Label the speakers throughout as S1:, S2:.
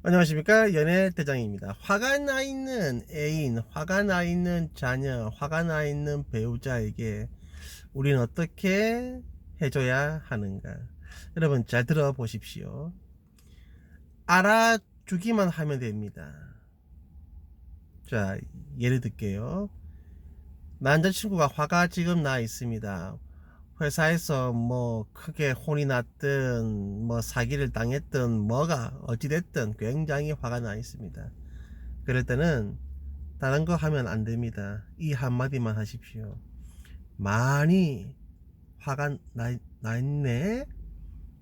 S1: 안녕하십니까? 연애 대장입니다. 화가 나 있는 애인 화가 나 있는 자녀 화가 나 있는 배우자에게 우리는 어떻게 해줘야 하는가? 여러분 잘 들어보십시오. 알아주기만 하면 됩니다. 자 예를 들게요. 남자친구가 화가 지금 나 있습니다 회사에서 뭐 크게 혼이 났든 뭐 사기를 당했든 뭐가 어찌됐든 굉장히 화가 나 있습니다. 그럴 때는 다른 거 하면 안 됩니다. 이 한마디만 하십시오. 많이 화가 나, 나 있네.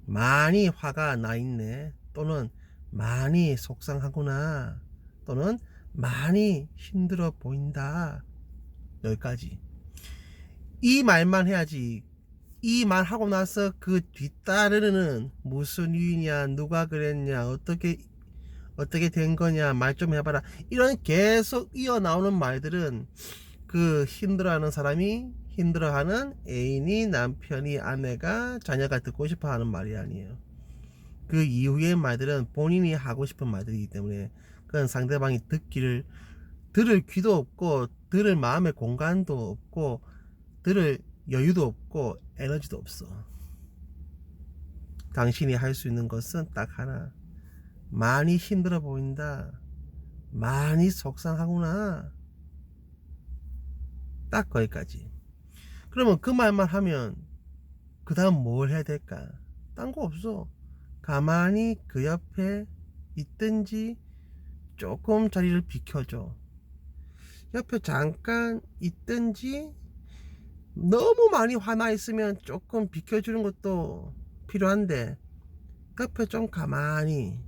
S1: 많이 화가 나 있네. 또는 많이 속상하구나. 또는 많이 힘들어 보인다. 여기까지. 이 말만 해야지 이 말 하고 나서 그 뒤따르는 무슨 이유냐 누가 그랬냐 어떻게 어떻게 된 거냐 말 좀 해봐라. 이런 계속 이어 나오는 말들은 그 힘들어하는 사람이 힘들어하는 애인이 남편이 아내가 자녀가 듣고 싶어하는 말이 아니에요. 그 이후의 말들은 본인이 하고 싶은 말들이기 때문에 그건 상대방이 듣기를 들을 귀도 없고 들을 마음의 공간도 없고 들을 여유도 없고 에너지도 없어. 당신이 할 수 있는 것은 딱 하나. 많이 힘들어 보인다. 많이 속상하구나. 딱 거기까지. 그러면 그 말만 하면 그 다음 뭘 해야 될까? 딴 거 없어. 가만히 그 옆에 있든지 조금 자리를 비켜줘. 옆에 잠깐 있든지 너무 많이 화나 있으면 조금 비켜주는 것도 필요한데 옆에 좀 가만히.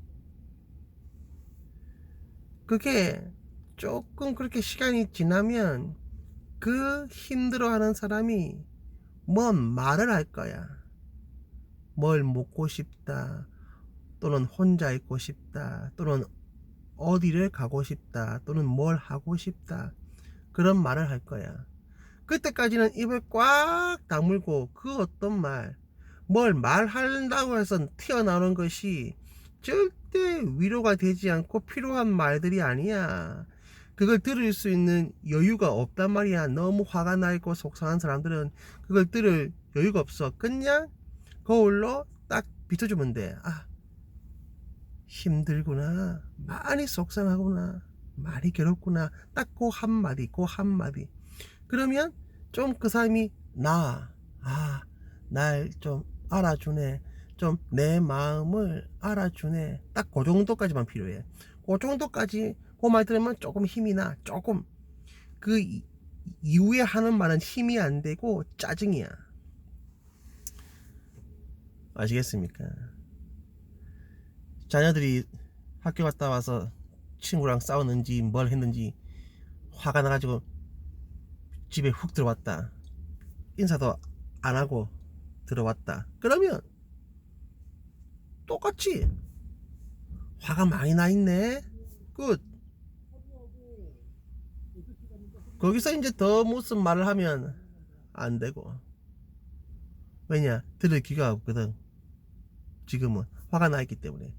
S1: 그게 조금 그렇게 시간이 지나면 그 힘들어하는 사람이 뭔 말을 할 거야? 뭘 먹고 싶다 또는 혼자 있고 싶다 또는 어디를 가고 싶다 또는 뭘 하고 싶다. 그런 말을 할 거야 그때까지는 입을 꽉 다물고 그 어떤 말, 뭘 말한다고 해서 튀어나오는 것이 절대 위로가 되지 않고 필요한 말들이 아니야. 그걸 들을 수 있는 여유가 없단 말이야. 너무 화가 나 있고 속상한 사람들은 그걸 들을 여유가 없어. 그냥 거울로 딱 비춰주면 돼. 아, 힘들구나. 많이 속상하구나. 많이 괴롭구나. 딱 그 한마디, 그 한마디. 그러면 좀 그 사람이 나, 아, 날 좀 알아주네. 좀 내 마음을 알아주네. 딱 그 정도까지만 필요해. 그 정도까지 그 말 들으면 조금 힘이 나. 조금. 그 이- 이후에 하는 말은 힘이 안 되고 짜증이야. 아시겠습니까? 자녀들이 학교 갔다 와서 친구랑 싸웠는지 뭘 했는지 화가 나가지고 집에 훅 들어왔다. 인사도 안 하고 들어왔다. 그러면 똑같이 화가 많이 나 있네. 끝. 거기서 이제 더 무슨 말을 하면 안 되고. 왜냐? 들을 귀가 없거든. 지금은 화가 나 있기 때문에.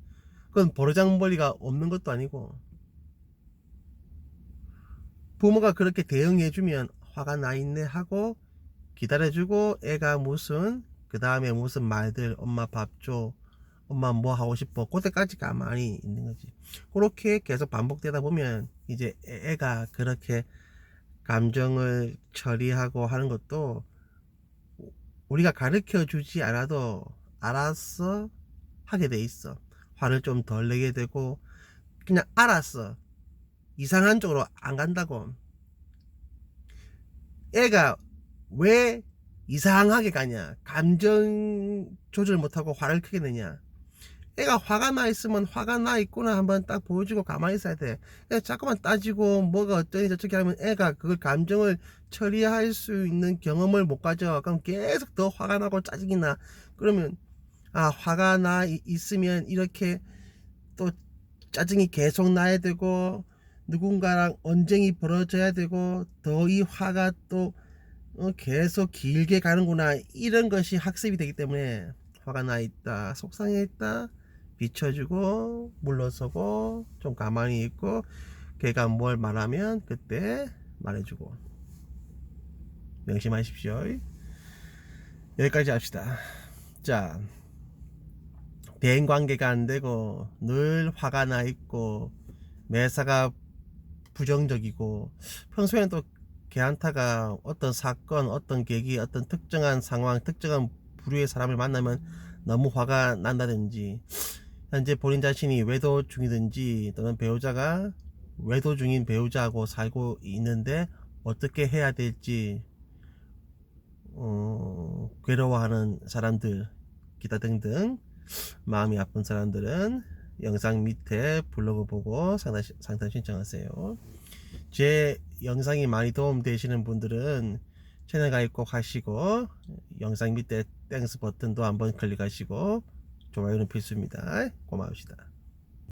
S1: 그건 버르장머리가 없는 것도 아니고. 부모가 그렇게 대응해주면 화가 나 있네 하고 기다려주고 애가 무슨 그 다음에 무슨 말들 엄마 밥 줘 엄마 뭐 하고 싶어 그때까지 가만히 있는 거지. 그렇게 계속 반복되다 보면 이제 애- 애가 그렇게 감정을 처리하고 하는 것도 우리가 가르쳐 주지 않아도 알아서 하게 돼 있어. 화를 좀 덜 내게 되고 그냥 알았어 이상한 쪽으로 안 간다고 애가 왜 이상하게 가냐? 감정 조절 못하고 화를 크게 내냐? 애가 화가 나 있으면 화가 나 있구나 한번 딱 보여주고 가만히 있어야 돼. 그냥 자꾸만 따지고 뭐가 어쩌니 저쩌니 하면 애가 그걸 감정을 처리할 수 있는 경험을 못 가져 그럼 계속 더 화가 나고 짜증이 나. 그러면 아 화가 나 이- 있으면 이렇게 또 짜증이 계속 나야 되고 누군가랑 언쟁이 벌어져야 되고 더 이 화가 또 어, 계속 길게 가는구나 이런 것이 학습이 되기 때문에 화가 나 있다 속상해 있다 비춰주고 물러서고 좀 가만히 있고 걔가 뭘 말하면 그때 말해주고 명심하십시오. 여기까지 합시다. 자, 대인 관계가 안 되고 늘 화가 나 있고 매사가 부정적이고 평소에는 또 걔한타가 어떤 사건, 어떤 계기, 어떤 특정한 상황, 특정한 부류의 사람을 만나면 너무 화가 난다든지 현재 본인 자신이 외도 중이든지 또는 배우자가 외도 중인 배우자하고 살고 있는데 어떻게 해야 될지 어, 괴로워하는 사람들 기타 등등 마음이 아픈 사람들은 영상 밑에 블로그 보고 상담, 상담 신청하세요. 제 영상이 많이 도움되시는 분들은 채널 가입 꼭 하시고 영상 밑에 땡스 버튼도 한번 클릭하시고 좋아요는 필수입니다. 고마우시다.